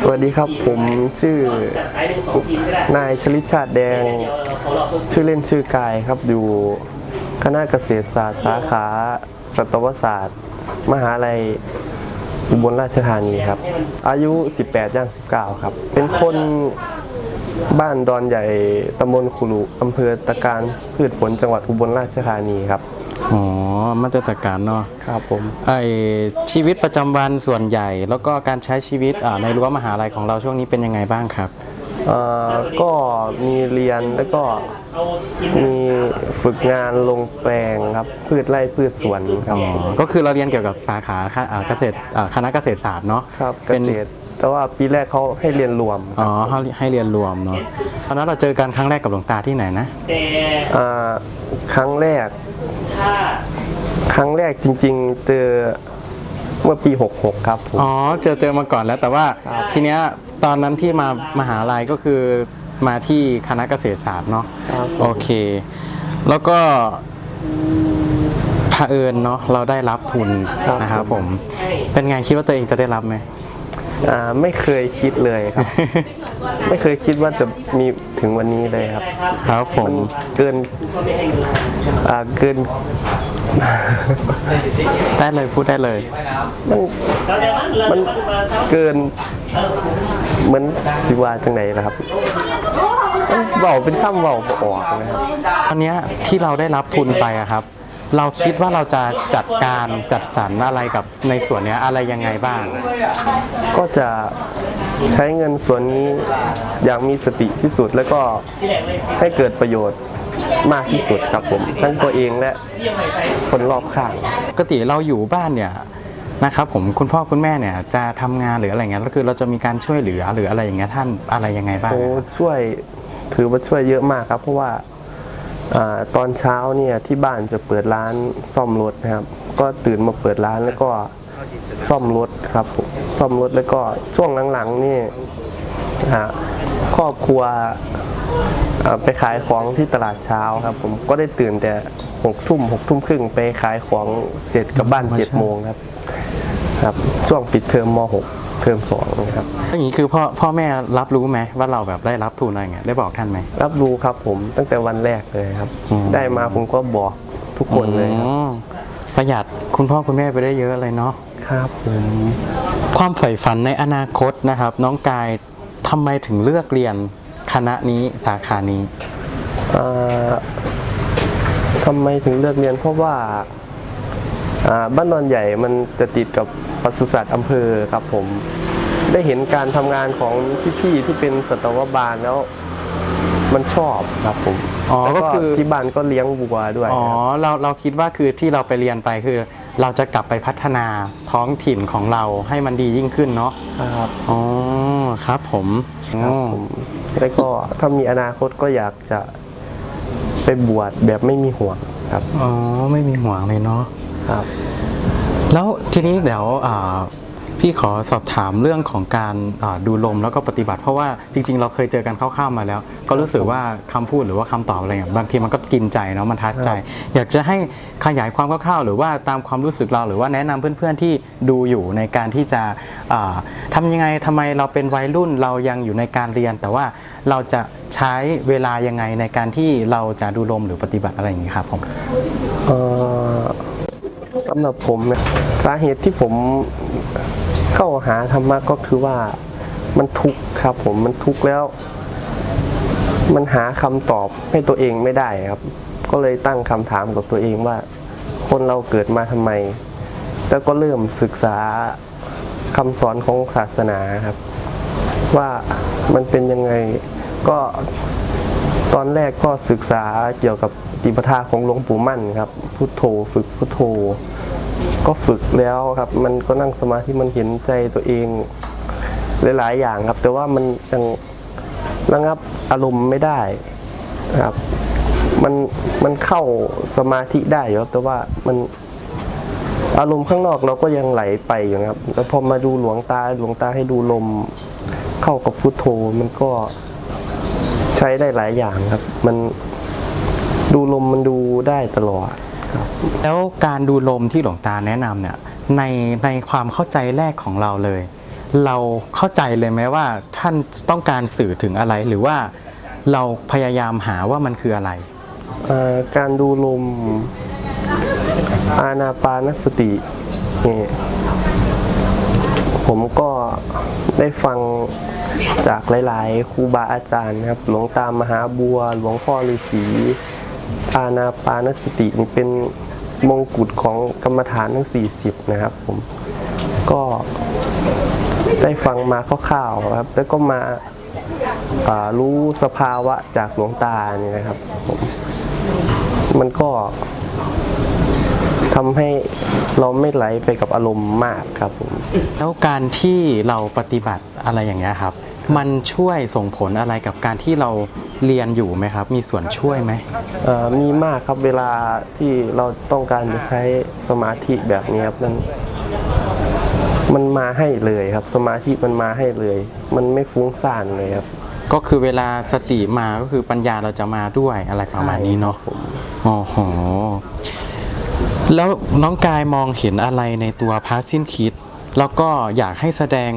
สวัสดีครับผมชื่อนายชลิตชาติแดง ชื่อเล่นชื่อกายครับอยู่คณะเกษตรศาสตร์สาขาสัตวศาสตร์ มหาลัยอุบลราชธานีครับ อายุ 18ย่าง19 ครับ เป็นคนบ้านดอนใหญ่ตำบลคุรุอำเภอตะการพืชผลจังหวัดอุบลราชธานีครับ อ๋อมาตรการเนาะครับผมไอชีวิตประจำวันส่วนใหญ่ แล้วก็การใช้ชีวิตอ่าในรั้วมหาลัยของเราช่วงนี้เป็นยังไงบ้างครับเอ่อก็มีเรียนแล้วก็มีฝึกงานลงแปลงครับพืชไร่พืชสวนครับอ๋อก็คือเราเรียนเกี่ยวกับสาขาค่ะอ่าเกษตรอ่าคณะเกษตรศาสตร์เนาะครับเกเป็นษตรแต่ว่าปีแรกเขาให้เรียนรวมอ๋อให้ให้เรียนรวมเนาะตอนนั้นเราเจอกันครั้งแรกกับหลวงตาที่ไหนนะอ่าครั้งแรก ครั้งแรกจริง ๆ เจอเมื่อปี 66 ครับผม อ๋อเจอเจอมาก่อนแล้วแต่ว่าทีเนี้ยตอนนั้นที่มามหาลัยก็คือมาที่คณะเกษตรศาสตร์เนาะครับโอเค แล้วก็เผอิญเนาะเราได้รับทุนนะครับผม เป็นไงคิดว่าตัวเองจะได้รับไหม อ่าไม่เคยคิดเลยครับ ไม่เคยคิดว่าจะมีถึงวันนี้เลยครับครับผมเกินอ่าเกินได้เลยพูดได้เลยมันมันเกินเหมือนสิวาจังไหนนะครับมันเบาเป็นข้ามเบาบ่ออกนะครับ ตอนเนี้ยที่เราได้รับทุนไปอะครับ เราคิดว่าเราจะจัดการจัดสรรอะไรกับในส่วนเนี้ยอะไรยังไงบ้าง ก็จะใช้เงินส่วนนี้อย่างมีสติที่สุดแล้วก็ให้เกิดประโยชน์มากที่สุดครับผมทั้งตัวเองและคนรอบข้างปกติเราอยู่บ้านเนี่ยนะครับผมคุณพ่อคุณแม่เนี่ยจะทำงานหรืออะไรเงี้ยก็คือเราจะมีการช่วยเหลือหรืออะไรอย่างเงี้ยท่านอะไรยังไงบ้างโอ้ช่วยถือว่าช่วยเยอะมากครับ เพราะว่า อาตอนเช้าเนี่ยที่บ้านจะเปิดร้านซ่อมรถนะครับ ก็ตื่นมาเปิดร้านแล้วก็ซ่อมรถครับผมซ่อมรถแล้วก็ช่วงหลังๆนี่อ่าครอบครัวอ่าไปขายของที่ตลาดเช้าครับผมก็ได้ตื่นแต่หกทุ่มหกทุ่มครึ่งไปขายของเสร็จกลับบ้านเจ็ดโมงครับครับ ช่วงปิดเทอมมหก เทอมสองนะครับอย่างนี้คือพ่อพ่อแม่รับรู้ไหมว่าเราแบบได้รับทุนอะไรเงี้ยได้บอกท่านไหมรับรู้ครับผมตั้งแต่วันแรกเลยครับอืมได้มาผมก็บอกทุกคนเลยครับอืมประหยัดคุณพ่อคุณแม่ไปได้เยอะเลยเนาะครับผมความใฝ่ฝันในอนาคตนะครับ น้องกายทำไมถึงเลือกเรียนคณะนี้สาขานี้เอ่อทำไมถึงเลือกเรียนเพราะว่าอ่าบ้านนอนใหญ่มันจะติดกับ ปศุสัตว์อำเภอครับผม ได้เห็นการทำงานของพี่ๆที่เป็นสัตวบาลแล้ว มันชอบครับผมอ๋อแล้วก็คือที่บ้านก็เลี้ยงวัวด้วยอ๋อครับเราเราคิดว่าคือที่เราไปเรียนไปคือ เราจะกลับไปพัฒนาท้องถิ่นของเราให้มันดียิ่งขึ้นเนาะครับอ๋อครับผมครับอ๋อผมแล้วก็ถ้ามีอนาคตก็อยากจะไปบวชแบบไม่มีห่วงครับอ๋อไม่มีห่วงเลยเนาะ ครับ แล้วทีนี้เดี๋ยวอ่าพี่ขอสอบถามเรื่องของการอ่าดูลมแล้วก็ปฏิบัติ เพราะว่าจริง ๆ เราเคยเจอกันคร่าวๆมาแล้ว ก็รู้สึกว่าคำพูดหรือว่าคำตอบอะไรอย่างบางทีมันก็กินใจเนาะมันทัดใจ อยากจะให้ขยายความคร่าวๆหรือว่าตามความรู้สึกเราหรือว่าแนะนำเพื่อนๆที่ดูอยู่ในการที่จะอ่าทำยังไงทำไมเราเป็นวัยรุ่นเรายังอยู่ในการเรียน แต่ว่าเราจะใช้เวลายังไงในการที่เราจะดูลมหรือปฏิบัติอะไรอย่างนี้ครับผมเอ่อ สำหรับผมนะสาเหตุที่ผมเข้าหาธรรมะก็คือว่ามันทุกข์ครับผมมันทุกข์แล้ว มันหาคำตอบให้ตัวเองไม่ได้ครับ ก็เลยตั้งคำถามกับตัวเองว่า คนเราเกิดมาทำไม แล้วก็เริ่มศึกษาคำสอนของศาสนาครับ ว่ามันเป็นยังไงก็ตอนแรกก็ศึกษาเกี่ยวกับปฏิปทาของหลวงปู่มั่นครับ พุทโธฝึกพุทโธ ก็ฝึกแล้วครับ มันก็นั่งสมาธิมันเห็นใจตัวเองหลาย ๆ อย่างครับ แต่ว่ามันยังระงับอารมณ์ไม่ได้ครับ มันมันเข้าสมาธิได้อยู่ครับแต่ว่ามันอารมณ์ข้างนอกเราก็ยังไหลไปอยู่นะครับ แล้วพอมาดูหลวงตาหลวงตาให้ดูลม เข้ากับพุทโธมันก็ใช้ได้หลายอย่างครับ มันดูลมมันดูได้ตลอด แล้วการดูลมที่หลวงตาแนะนำเนี่ยในในความเข้าใจแรกของเราเลย เราเข้าใจเลยไหมว่าท่านต้องการสื่อถึงอะไร หรือว่าเราพยายามหาว่ามันคืออะไร เอ่อการดูลมอานาปานสตินี่ผมก็ได้ฟังจากหลาย ๆ ครูบาอาจารย์นะครับ หลวงตามมหาบัว หลวงพ่อฤาษี อานาปานสตินี่เป็นมงกุฎของกรรมฐานทั้ง 40 นะครับผมก็ได้ฟังมาคร่าวๆครับ แล้วก็มาารู้สภาวะจากหลวงตานี่นะครับผมมันก็ทำให้เราไม่ไหลไปกับอารมณ์มากครับผมแล้วการที่เราปฏิบัติอะไรอย่างเงี้ยครับ มันช่วยส่งผลอะไรกับการที่เราเรียนอยู่ไหมครับ มีส่วนช่วยไหม เอ่อมีมากครับเวลาที่เราต้องการจะใช้สมาธิแบบนี้ครับนั้นมันมาให้เลยครับ สมาธิมันมาให้เลย มันไม่ฟุ้งซ่านเลยครับ ก็คือเวลาสติมาก็คือปัญญาเราจะมาด้วยอะไรประมาณนี้เนาะโอ้โหแล้วน้องกายมองเห็นอะไรในตัวพระสิ้นคิด แล้วก็อยากให้แสดง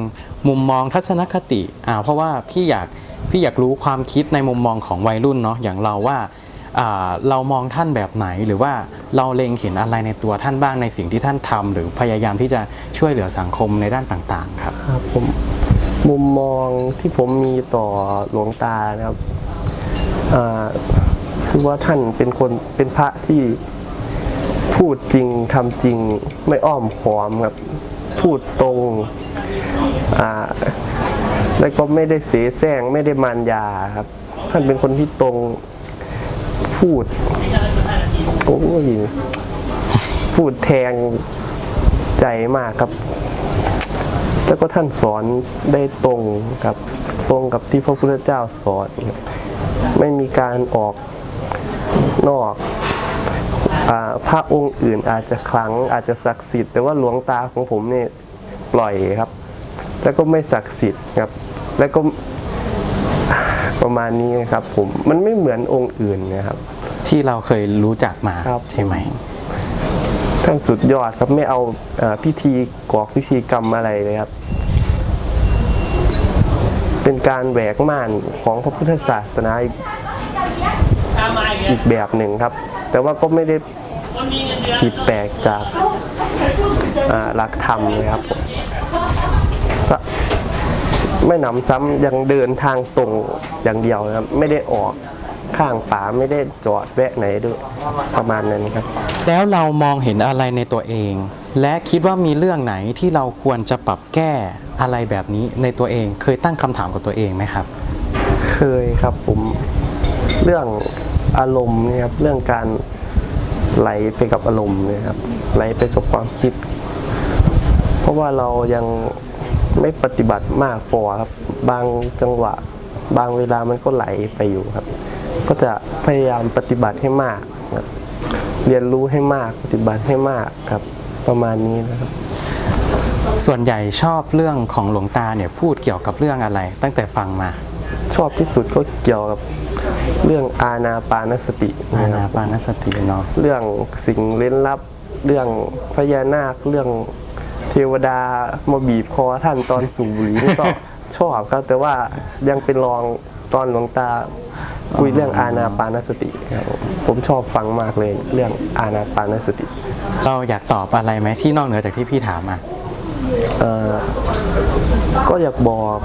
มุมมองทัศนคติอ่าเพราะว่าพี่อยากพี่อยากรู้ความคิดในมุมมองของวัยรุ่นเนาะอย่างเราว่าอ่าเรามองท่านแบบไหนหรือว่าเราเล็งเห็นอะไรในตัวท่านบ้างในสิ่งที่ท่านทำหรือพยายามที่จะช่วยเหลือสังคมในด้านต่าง ๆ ครับครับผมมุมมองที่ผมมีต่อหลวงตานะครับอ่าคือว่าท่านเป็นคนเป็นพระที่พูดจริงทำจริงไม่อ้อมค้อมครับ พูดตรงอ่าแล้วก็ไม่ได้เสแสร้งไม่ได้มารยาครับ ท่านเป็นคนที่ตรงพูดโอ้ยพูดแทงใจมากครับ แล้วก็ท่านสอนได้ตรงกับ ตรงกับที่พระพุทธเจ้าสอน ไม่มีการออกนอก พระองค์อื่นอาจจะคลังอาจจะศักดิ์สิทธิ์แต่ว่าหลวงตาของผมเนี่ยปล่อยครับ แล้วก็ไม่ศักดิ์สิทธิ์ครับ แล้วก็ประมาณนี้นะครับ ผมมันไม่เหมือนองค์อื่นนะครับ ที่เราเคยรู้จักมาครับใช่ไหมท่านสุดยอดครับไม่เอาเออพิธีกรอกพิธีกรรมอะไรเลยครับ เป็นการแหวกม่านของพระพุทธศาสนาอีกอีกแบบหนึ่งครับ แต่ว่าก็ไม่ได้ผิดแปลกจากอ่าหลักธรรมเลยครับผมสะไม่หนำซ้ำยังเดินทางตรงอย่างเดียวนะครับ ไม่ได้ออกข้างป่าไม่ได้จอดแวะไหนด้วยประมาณนั้นครับ แล้วเรามองเห็นอะไรในตัวเอง และคิดว่ามีเรื่องไหนที่เราควรจะปรับแก้อะไรแบบนี้ในตัวเอง เคยตั้งคำถามกับตัวเองไหมครับ เคยครับผมเรื่อง อารมณ์เนี่ยครับเรื่องการไหลไปกับอารมณ์เนี่ยครับไหลไปกับความคิด เพราะว่าเรายังไม่ปฏิบัติมากพอครับ บางจังหวะ บางเวลามันก็ไหลไปอยู่ครับ ก็จะพยายามปฏิบัติให้มากครับเรียนรู้ให้มากปฏิบัติให้มากครับ ประมาณนี้นะครับ ส่วนใหญ่ชอบเรื่องของหลวงตาเนี่ยพูดเกี่ยวกับเรื่องอะไร ตั้งแต่ฟังมา ชอบที่สุดก็เกี่ยวกับ เรื่องอาณาปานสติอานะคนารับปานสติเนาะเรื่องสิ่งเล่นลับ เรื่องพญานาค เรื่องเทวดามาบีบคอท่านตอนสูบบุหรี่นี่ก็ ชอบครับ แต่ว่ายังเป็นรองตอนหลวงตาคุยเรื่องอาณาปานสติครับผมผมชอบฟังมากเลย เรื่องอาณาปานสติ เราอยากตอบอะไรไหมที่นอกเหนือจากที่พี่ถามมาเอ่อก็อยากบอก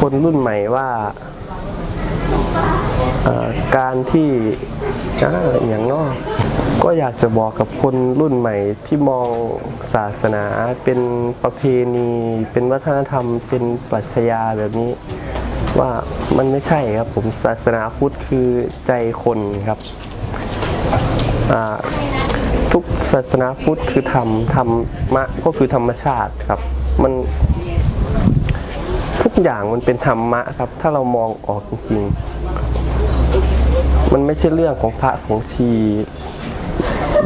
คนรุ่นใหม่ว่าเอ่อ การที่อย่างนอกก็อยากจะบอกกับคนรุ่นใหม่ที่มองศาสนาเป็นประเพณี เป็นวัฒนธรรม เป็นปรัชญาแบบนี้ ว่ามันไม่ใช่ครับผมศาสนาพุทธคือใจคนครับทุกศาสนาพุทธคือธรรมธรรมะก็คือธรรมชาติครับ มัน อย่างมันเป็นธรรมะครับ ถ้าเรามองออกจริงๆ มันไม่ใช่เรื่องของพระของชี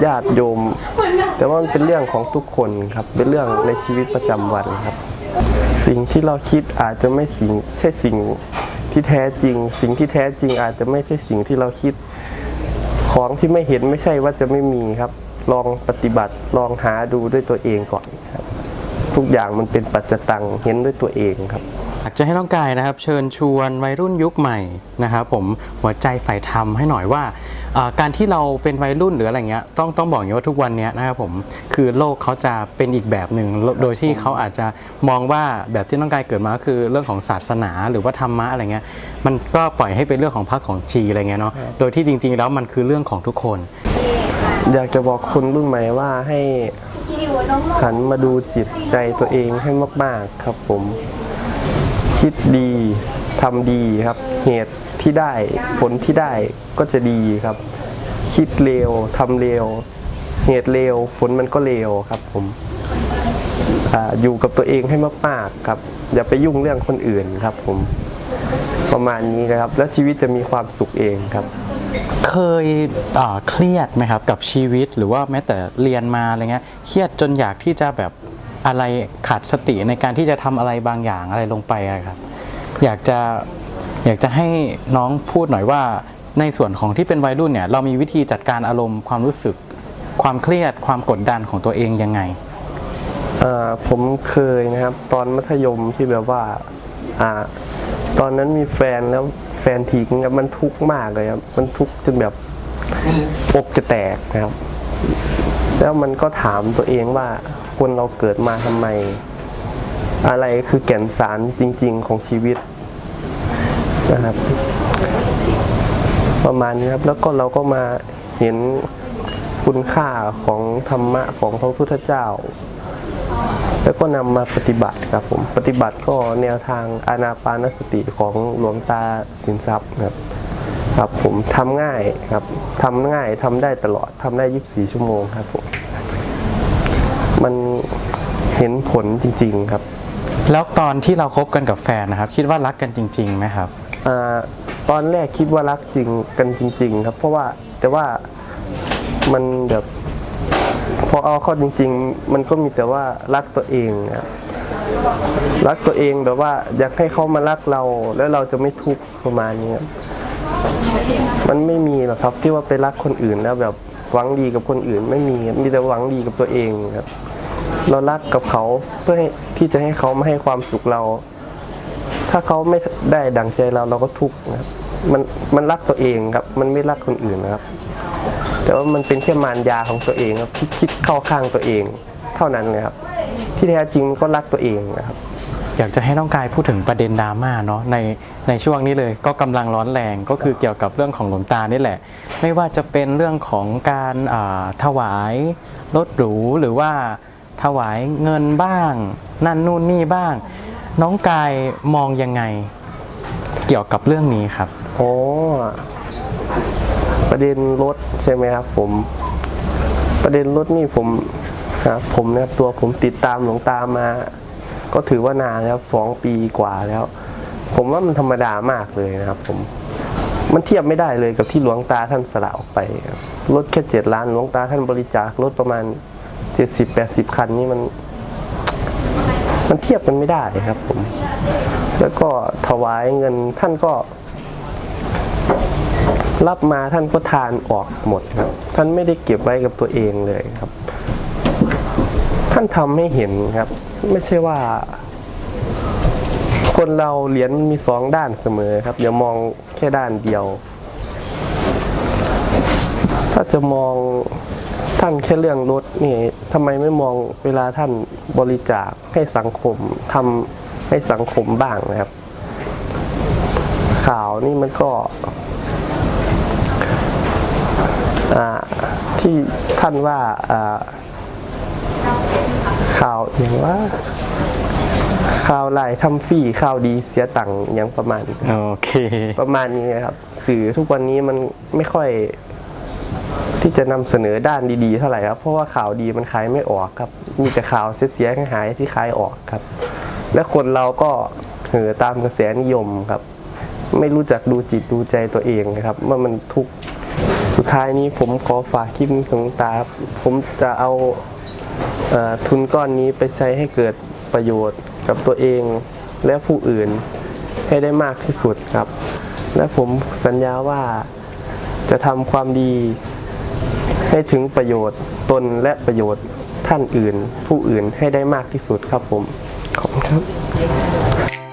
ญาติโยม แต่ว่ามันเป็นเรื่องของทุกคนครับ เป็นเรื่องในชีวิตประจำวันครับ สิ่งที่เราคิดอาจจะไม่สิ่งใช่สิ่งที่แท้จริง สิ่งที่แท้จริงอาจจะไม่ใช่สิ่งที่เราคิด ของที่ไม่เห็นไม่ใช่ว่าจะไม่มีครับ ลองปฏิบัติลองหาดูด้วยตัวเองก่อนครับ ทุกอย่างมันเป็นปัจจตังเห็นด้วยตัวเองครับากจะให้น้องกายนะครับ เชิญชวนวัยรุ่นยุคใหม่นะครับผมหัวใจใฝ่ธรรมให้หน่อยว่า การที่เราเป็นวัยรุ่นหรืออะไรเงี้ยต้องต้องบอกอย่างว่าทุกวันนี้นะครับผมคือโลกเขาจะเป็นอีกแบบหนึ่งโลโดยที่เขาอาจจะมองว่าแบบที่น้องกายเกิดมาก็คือเรื่องของศาสนาหรือว่าธรรมะอะไรเงี้ยมันก็ปล่อยให้เป็นเรื่องของพรรคของชีอะไรเงี้ยเนาะโดยที่จริง ๆ แล้วมันคือเรื่องของทุกคน อยากจะบอกคนรุ่นใหม่ว่าให้หันมาดูจิตใจตัวเองให้มาก ๆ ครับผม คิดดีทำดีครับ เหตุที่ได้ผลที่ได้ก็จะดีครับ คิดเลวทำเลวเหตุเลวผลมันก็เลวครับผมออยู่กับตัวเองให้มากๆครับ อย่าไปยุ่งเรื่องคนอื่นครับ ผม ประมาณนี้นะครับ แล้วชีวิตจะมีความสุขเองครับ เคยเครียดไหมครับกับชีวิตหรือว่าแม้แต่เรียนมาอะไรเงี้ยเครียดจนอยากที่จะแบบ อะไรขาดสติในการที่จะทำอะไรบางอย่างอะไรลงไปอะครับ อยากจะอยากจะให้น้องพูดหน่อยว่า ในส่วนของที่เป็นวัยรุ่นเนี่ยเรามีวิธีจัดการอารมณ์ความรู้สึก ความเครียดความกดดันของตัวเองยังไงเออผมเคยนะครับ ตอนมัธยมที่แบบว่าอ่า ตอนนั้นมีแฟนแล้วแฟนทิ้งครับมันทุกข์มากเลยครับมันทุกข์จนแบบอกจะแตกนะครับ แล้วมันก็ถามตัวเองว่า คนเราเกิดมาทำไม อะไรคือแก่นสารจริง ๆ ของชีวิตนะครับ ประมาณนี้ครับ แล้วก็เราก็มาเห็นคุณค่าของธรรมะของพระพุทธเจ้า แล้วก็นำมาปฏิบัติครับผม ปฏิบัติก็แนวทางอานาปานสติของหลวงตาสินทรัพย์ครับครับผมทำง่ายครับทำง่ายทำได้ตลอดทำได้ 24 ชั่วโมงครับผม มันเห็นผลจริง ๆครับแล้วตอนที่เราคบกันกับแฟนนะครับ คิดว่ารักกันจริงๆไหมครับอ่าตอนแรกคิดว่ารักจริงกันจริง ๆ ครับ เพราะว่าแต่ว่ามันแบบพอเอาเข้อจริง ๆ มันก็มีแต่ว่ารักตัวเองครับรักตัวเองแบบว่าอยากให้เขามารักเราแล้วเราจะไม่ทุกข์ประมาณนี้ครับมันไม่มีหรอกครับที่ว่าไปรักคนอื่นแล้วแบบ หวังดีกับคนอื่นไม่มีครับมีแต่หวังดีกับตัวเองครับ เรารักกับเขาเพื่อที่จะให้เขามาให้ความสุขเรา ถ้าเขาไม่ได้ดังใจเราเราก็ทุกข์นะครับมันมันรักตัวเองครับ มันไม่รักคนอื่นนะครับ แต่ว่ามันเป็นแค่มารยาของตัวเองครับที่คิดเข้าข้างตัวเอง เท่านั้นเลยครับ ที่แท้จริงก็รักตัวเองนะครับ อยากจะให้น้องกายพูดถึงประเด็นดราม่าเนาะในในช่วงนี้เลยก็กำลังร้อนแรงก็คือเกี่ยวกับเรื่องของหลวงตานี่แหละ ไม่ว่าจะเป็นเรื่องของการถวายรถหรูหรือว่าถวายเงินบ้าง นั่นนู่นนี่บ้าง น้องกายมองยังไง เกี่ยวกับเรื่องนี้ครับโอ้ประเด็นรถใช่ไหมครับ ผม ประเด็นรถนี่ผมครับผมนะครับตัวผมติดตามหลวงตามา ก็ถือว่านานแล้วสองปีกว่าแล้ว ผมว่ามันธรรมดามากเลยนะครับ ผม มันเทียบไม่ได้เลยกับที่หลวงตาท่านสละออกไปครับรถแค่เจ็ดล้านหลวงตาท่านบริจาครถประมาณเจ็ดสิบแปดสิบคันนี่มัน มันเทียบกันไม่ได้ครับ ผม แล้วก็ถวายเงินท่านก็ รับมาท่านก็ทานออกหมดครับ ท่านไม่ได้เก็บไว้กับตัวเองเลยครับ ท่านทำให้เห็นครับ ไม่ใช่ว่า คนเราเหรียญมีสองด้านเสมอครับอย่ามองแค่ด้านเดียว ถ้าจะมองท่านแค่เรื่องรถนี่ทำไมไม่มองเวลาท่านบริจาคให้สังคมทำให้สังคมบ้างนะครับ ข่าวนี่มันก็ที่ท่านว่า ข่าวอย่างว่าข่าวไล่ทำฟรีข่าวดีเสียตังค์อย่างประมาณนี้โอเค ประมาณนี้นะครับ สื่อทุกวันนี้มันไม่ค่อย ที่จะนำเสนอด้านดีๆ เท่าไหร่ครับ เพราะว่าข่าวดีมันขายไม่ออกครับ มีแต่ข่าวเสียๆหายๆที่ขายออกครับ และคนเราก็เห่อตามกระแสนิยมครับ ไม่รู้จักดูจิตดูใจตัวเองนะครับ ว่ามันทุกข์สุดท้ายนี้ผมขอฝากคลิปนี้ของตาครับผมจะเอาเออ ทุนก้อนนี้ไปใช้ให้เกิดประโยชน์กับตัวเองและผู้อื่นให้ได้มากที่สุดครับ และผมสัญญาว่าจะทำความดีให้ถึงประโยชน์ตนและประโยชน์ท่านอื่น ผู้อื่นให้ได้มากที่สุดครับผม ขอบคุณครับ